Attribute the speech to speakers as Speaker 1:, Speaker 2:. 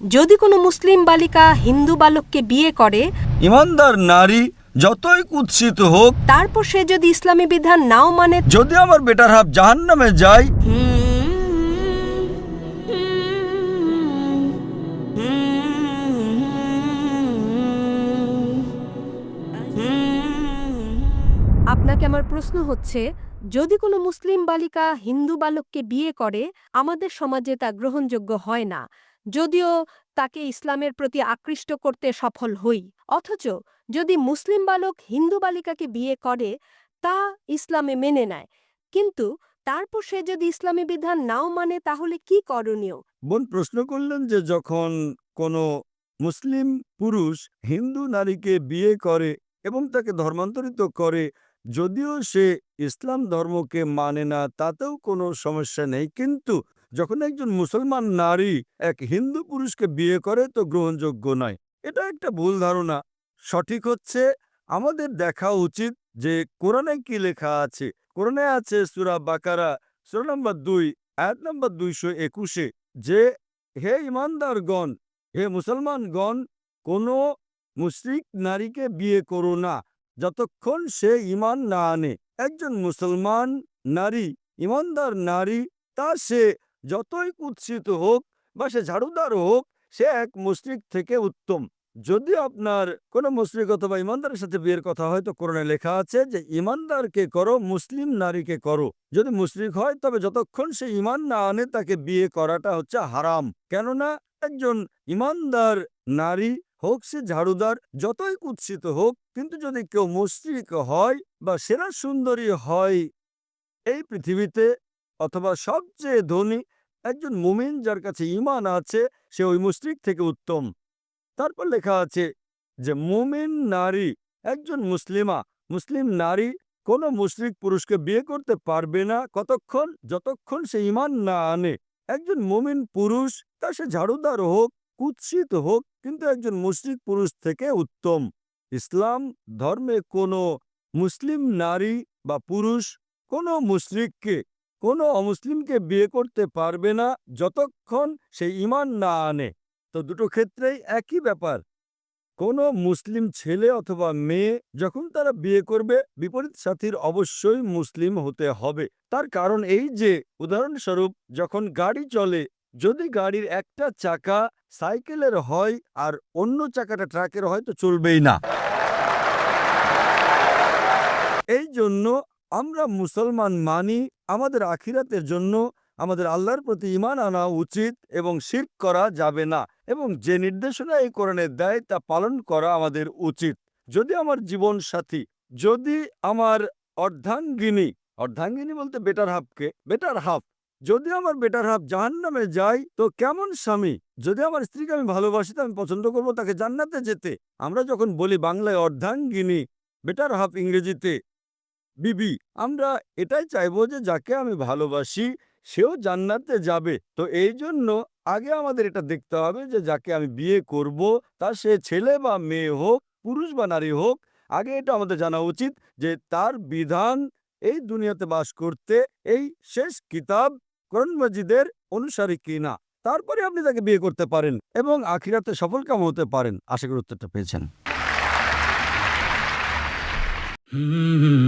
Speaker 1: যদি কোনো মুসলিম বালিকা হিন্দু বালককে বিয়ে করে
Speaker 2: ইমানদার নারী যতই কুৎসিত হোক
Speaker 1: তারপর সে যদি ইসলামী বিধান নাও মানে
Speaker 2: যদি আমার বেটার হাফ জাহান নামে যায়
Speaker 1: আপনাকে আমার প্রশ্ন হচ্ছে যদি কোনো মুসলিম বালিকা হিন্দু বালককে বিয়ে করে আমাদের সমাজে তা গ্রহণযোগ্য হয় না। যদিও তাকে ইসলামের প্রতি আকৃষ্ট করতে সফল হই। অথচ যদি মুসলিম বালক হিন্দু বালিকাকে বিয়ে করে, তা ইসলামে মেনে নেয়। কিন্তু তারপর সে যদি ইসলামী বিধান নাও মানে তাহলে কি করণীয়?
Speaker 2: বোন, প্রশ্ন করলেন যে যখন কোনো মুসলিম পুরুষ হিন্দু নারীকে বিয়ে করে এবং তাকে ধর্মান্তরিত করে, যদিও সে ইসলাম ধর্মকে মানে না, তাতেও কোনো সমস্যা নেই। কিন্তু যখন একজন মুসলমান নারী এক হিন্দু পুরুষকে বিয়ে করে, তো গ্রহণযোগ্য নয়। এটা একটা ভুল ধারণা। সঠিক হচ্ছে, আমাদের দেখা উচিত যে কোরআনে কি লেখা আছে? কোরআনে আছে সুরা বাকারা, সুরা নম্বর দুই, আয়াত নম্বর দুইশো একুশে যে, হে ইমানদারগণ, হে মুসলমানগণ, কোনো মুশরিক নারীকে বিয়ে করো না। যতক্ষণ সে ইমান না আনে। একজন মুসলমান নারী, ইমানদার নারী, তা সে যতই কুৎসিত হোক বা সে ঝাড়ুদার হোক, সে এক মুশরিক থেকে উত্তম। যদি আপনার কোনো মুশরিক অথবা ইমানদারের সাথে বিয়ের কথা হয়, তো কোরআনে লেখা আছে যে, ইমানদারকে করো, মুসলিম নারীকে করো। যদি মুশরিক হয়, তবে যতক্ষণ সে ইমান না আনে, তাকে বিয়ে করাটা হচ্ছে হারাম। কেননা, একজন ইমানদার নারী হোক, সে ঝাড়ুদার, যতই কুৎসিত হোক, কিন্তু যদি কেউ মুশরিক হয় বা সেরা সুন্দরী হয়, এই পৃথিবীতে অথবা সবচেয়ে ধনী একজন মুমিন যার কাছে ইমান আছে, সে ওই মুশরিক থেকে উত্তম। তারপর লেখা আছে যে, মুমিন নারী একজন মুসলিমা, মুসলিম নারী কোনো মুশরিক পুরুষকে বিয়ে করতে পারবে না কতক্ষণ? যতক্ষণ সে ইমান না আনে। একজন মুমিন পুরুষ, তা সে ঝাড়ুদার হোক, কুৎসিত হোক, কিন্তু একজন মুশরিক পুরুষ থেকে উত্তম। ইসলাম ধর্মে কোনো মুসলিম নারী বা পুরুষ কোনো মুশরিককে কোনো অমুসলিমকে বিয়ে করতে পারবে না যতক্ষণ সে ইমান না আনে। তো দুটো ক্ষেত্রেই একই ব্যাপার। কোনো মুসলিম ছেলে অথবা মেয়ে যখন তারা বিয়ে করবে, বিপরীত সাথীর অবশ্যই মুসলিম হতে হবে। তার কারণ এই যে, উদাহরণস্বরূপ যখন গাড়ি চলে, যদি গাড়ির একটা চাকা সাইকেলের হয় আর অন্য চাকাটা ট্রাকের হয়, তো চলবেই না। এই জন্য আমরা মুসলমান মানি আমাদের আখিরাতের জন্য আমাদের আল্লাহর প্রতি ইমান আনা উচিত এবং শির করা যাবে না এবং যে নির্দেশনা এই কোরআনে দেয় তা পালন করা আমাদের উচিত। যদি আমার জীবন সাথী, যদি আমার অর্ধাঙ্গিনী অর্ধাঙ্গিনী বলতে বেটার হাফকে বেটার হাফ যদি আমার বেটার হাফ জাহান নামে যায় তো কেমন স্বামী? যদি আমার স্ত্রীকে আমি ভালোবাসি, তো আমি পছন্দ করব তাকে জান্নাতে যেতে। আমরা যখন বলি বাংলায় অর্ধাঙ্গিনী বেটার হাফ ইংরেজিতে বিবি, আমরা এটাই চাইব যে যাকে আমি ভালোবাসি, সেও জান্নাতে যাবে। তো এই জন্য আগে আমাদের এটা দেখতে হবে যে যাকে আমি বিয়ে করব, তা সে ছেলে বা মেয়ে হোক, পুরুষ বা নারী হোক, আগে এটা আমাদের জানা উচিত যে তার বিধান এই দুনিয়াতে বাস করতে, এই শেষ কিতাব কোরআন মজিদের অনুসারী কিনা তারপরে আপনি তাকে বিয়ে করতে পারেন এবং আখিরাতে সফল কাম হতে পারেন। আশা করি উত্তরটা পেয়েছেন।
Speaker 3: হুম।